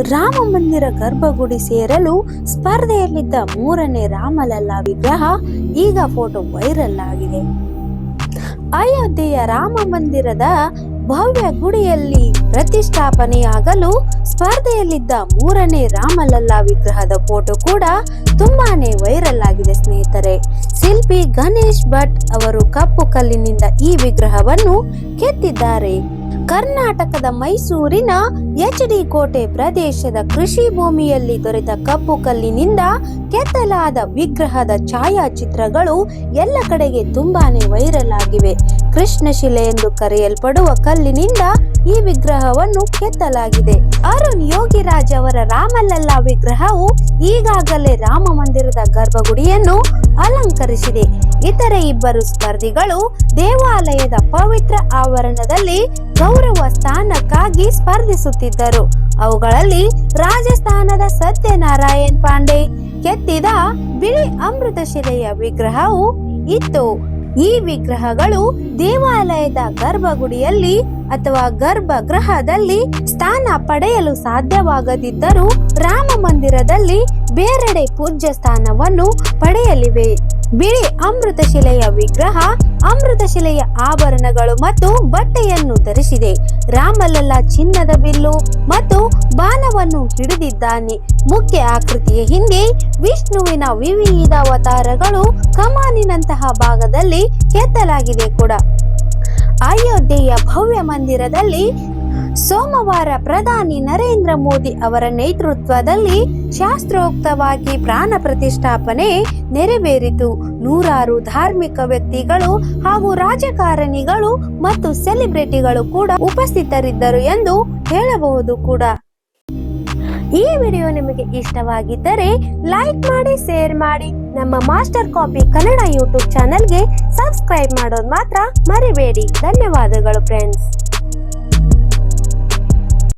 ರಾಮ ಮಂದಿರ ಗರ್ಭಗುಡಿ ಸೇರಲು ಸ್ಪರ್ಧೆಯಲ್ಲಿದ್ದ ಮೂರನೇ ರಾಮಲಲ್ಲಾ ವಿಗ್ರಹ ಈಗ ಫೋಟೋ ವೈರಲ್ ಆಗಿದೆ. ಅಯೋಧ್ಯೆಯ ರಾಮ ಮಂದಿರದ ಭವ್ಯ ಗುಡಿಯಲ್ಲಿ ಪ್ರತಿಷ್ಠಾಪನೆಯಾಗಲು ಸ್ಪರ್ಧೆಯಲ್ಲಿದ್ದ ಮೂರನೇ ರಾಮಲಲ್ಲಾ ವಿಗ್ರಹದ ಫೋಟೋ ಕೂಡ ತುಂಬಾನೇ ವೈರಲ್ ಆಗಿದೆ ಸ್ನೇಹಿತರೆ. ಶಿಲ್ಪಿ ಗಣೇಶ್ ಭಟ್ ಅವರು ಕಪ್ಪು ಕಲ್ಲಿನಿಂದ ಈ ವಿಗ್ರಹವನ್ನು ಕೆತ್ತಿದ್ದಾರೆ. ಕರ್ನಾಟಕದ ಮೈಸೂರಿನ ಎಚ್ ಡಿ ಕೋಟೆ ಪ್ರದೇಶದ ಕೃಷಿ ಭೂಮಿಯಲ್ಲಿ ದೊರೆತ ಕಪ್ಪು ಕಲ್ಲಿನಿಂದ ಕೆತ್ತಲಾದ ವಿಗ್ರಹದ ಛಾಯಾಚಿತ್ರಗಳು ಎಲ್ಲ ಕಡೆಗೆ ತುಂಬಾನೇ ವೈರಲ್ ಆಗಿವೆ. ಕೃಷ್ಣಶಿಲೆ ಎಂದು ಕರೆಯಲ್ಪಡುವ ಕಲ್ಲಿನಿಂದ ಈ ವಿಗ್ರಹವನ್ನು ಕೆತ್ತಲಾಗಿದೆ. ಅರುಣ್ ಯೋಗಿರಾಜ್ ಅವರ ರಾಮಲಲ್ಲ ವಿಗ್ರಹವು ಈಗಾಗಲೇ ರಾಮ ಮಂದಿರದ ಗರ್ಭಗುಡಿಯನ್ನು ಅಲಂಕರಿಸಿದೆ. ಇತರೆ ಇಬ್ಬರು ಸ್ಪರ್ಧಿಗಳು ದೇವಾಲಯದ ಪವಿತ್ರ ಆವರಣದಲ್ಲಿ ಗೌರವ ಸ್ಥಾನಕ್ಕಾಗಿ ಸ್ಪರ್ಧಿಸುತ್ತಿದ್ದರು. ಅವುಗಳಲ್ಲಿ ರಾಜಸ್ಥಾನದ ಸತ್ಯನಾರಾಯಣ್ ಪಾಂಡೆ, ಕೆತ್ತಿದ ಬಿಳಿ ಅಮೃತ ಶಿಲೆಯ ವಿಗ್ರಹವು ಇತ್ತು. ಈ ವಿಗ್ರಹಗಳು ದೇವಾಲಯದ ಗರ್ಭಗುಡಿಯಲ್ಲಿ ಅಥವಾ ಗರ್ಭಗೃಹದಲ್ಲಿ ಸ್ಥಾನ ಪಡೆಯಲು ಸಾಧ್ಯವಾಗದಿದ್ದರೂ ರಾಮ ಮಂದಿರದಲ್ಲಿ ಬೇರೆಡೆ ಪೂಜ್ಯ ಸ್ಥಾನವನ್ನು ಪಡೆಯಲಿವೆ. ಬಿಳಿ ಅಮೃತ ಶಿಲೆಯ ವಿಗ್ರಹ ಅಮೃತ ಶಿಲೆಯ ಆಭರಣಗಳು ಮತ್ತು ಬಟ್ಟೆಯನ್ನು ಧರಿಸಿದೆ. ರಾಮಲಲ್ಲ ಚಿನ್ನದ ಬಿಲ್ಲು ಮತ್ತು ಬಾಣವನ್ನು ಹಿಡಿದಿದ್ದಾನೆ. ಮುಖ್ಯ ಆಕೃತಿಯ ಹಿಂದೆ ವಿಷ್ಣುವಿನ ವಿವಿಧ ಅವತಾರಗಳು ಕಮಾನಿನಂತಹ ಭಾಗದಲ್ಲಿ ಕೆತ್ತಲಾಗಿದೆ ಕೂಡ. ಅಯೋಧ್ಯೆಯ ಭವ್ಯ ಮಂದಿರದಲ್ಲಿ ಸೋಮವಾರ ಪ್ರಧಾನಿ ನರೇಂದ್ರ ಮೋದಿ ಅವರ ನೇತೃತ್ವದಲ್ಲಿ ಶಾಸ್ತ್ರೋಕ್ತವಾಗಿ ಪ್ರಾಣ ಪ್ರತಿಷ್ಠಾಪನೆ ನೆರವೇರಿತು. ನೂರಾರು ಧಾರ್ಮಿಕ ವ್ಯಕ್ತಿಗಳು ಹಾಗೂ ರಾಜಕಾರಣಿಗಳು ಮತ್ತು ಸೆಲೆಬ್ರಿಟಿಗಳು ಕೂಡ ಉಪಸ್ಥಿತರಿದ್ದರು ಎಂದು ಹೇಳಬಹುದು ಕೂಡ. ಈ ವಿಡಿಯೋ ನಿಮಗೆ ಇಷ್ಟವಾಗಿದ್ದರೆ ಲೈಕ್ ಮಾಡಿ, ಶೇರ್ ಮಾಡಿ. ನಮ್ಮ ಮಾಸ್ಟರ್ ಕಾಪಿ ಕನ್ನಡ ಯೂಟ್ಯೂಬ್ ಚಾನೆಲ್ಗೆ ಸಬ್ಸ್ಕ್ರೈಬ್ ಮಾಡೋದು ಮಾತ್ರ ಮರಿಬೇಡಿ. ಧನ್ಯವಾದಗಳು ಫ್ರೆಂಡ್ಸ್